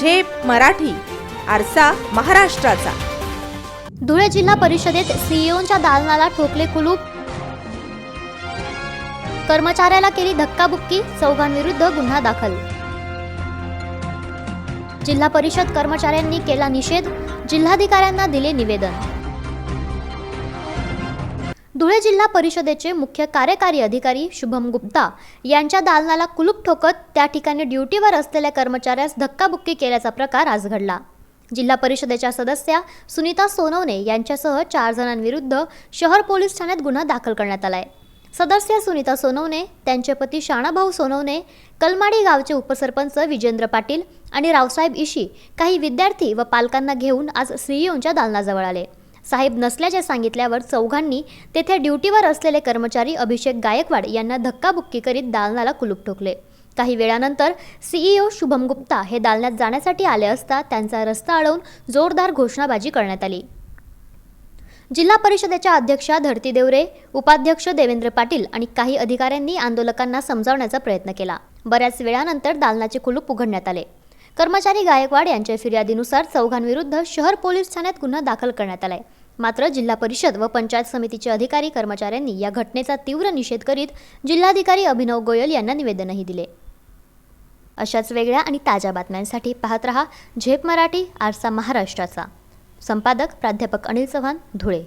झेप मराठी आरसा महाराष्ट्राचा. धुळे जिल्हा परिषदेत सीईओच्या दालनाला ठोकले कुलूप. कर्मचाऱ्याला केली धक्काबुक्की चौघांविरुद्ध गुन्हा दाखल. जिल्हा परिषद कर्मचाऱ्यांनी केला निषेध जिल्हाधिकाऱ्यांना दिले निवेदन. धुळे जिल्हा परिषदेचे मुख्य कार्यकारी अधिकारी शुभम गुप्ता यांच्या दालनाला कुलूप ठोकत त्या ठिकाणी ड्युटीवर असलेल्या कर्मचाऱ्यास धक्काबुक्की केल्याचा प्रकार आज घडला. जिल्हा परिषदेच्या सदस्या सुनीता सोनवणे यांच्यासह चार जणांविरुद्ध शहर पोलीस ठाण्यात गुन्हा दाखल करण्यात आलाय. सदस्य सुनीता सोनवणे त्यांचे पती शाणाभाऊ सोनवणे कलमाडी गावचे उपसरपंच विजेंद्र पाटील आणि रावसाहेब इशी काही विद्यार्थी व पालकांना घेऊन आज सीईओंच्या दालनाजवळ आले. साहेब नसल्याचे सांगितल्यावर चौघांनी तेथे ड्युटीवर असलेले कर्मचारी अभिषेक गायकवाड यांना धक्काबुक्की करीत दालनाला कुलूप ठोकले. काही वेळानंतर सीईओ शुभम गुप्ता हे दालनात जाण्यासाठी आले असता त्यांचा रस्ता अडवून जोरदार घोषणाबाजी करण्यात आली. जिल्हा परिषदेच्या अध्यक्षा धरती देवरे उपाध्यक्ष देवेंद्र पाटील आणि काही अधिकाऱ्यांनी आंदोलकांना समजावण्याचा प्रयत्न केला. बऱ्याच वेळानंतर दालनाचे कुलूप उघडण्यात आले. कर्मचारी गायकवाड यांच्या फिर्यादीनुसार चौघांविरुद्ध शहर पोलीस ठाण्यात गुन्हा दाखल करण्यात आलाय. मात्र जिल्हा परिषद व पंचायत समितीचे अधिकारी कर्मचाऱ्यांनी या घटनेचा तीव्र निषेध करीत जिल्हाधिकारी अभिनव गोयल यांना निवेदनही दिले. अशाच वेगळ्या आणि ताज्या बातम्यांसाठी पाहत रहा झेप मराठी आरसा महाराष्ट्राचा. संपादक प्राध्यापक अनिल चव्हाण धुळे.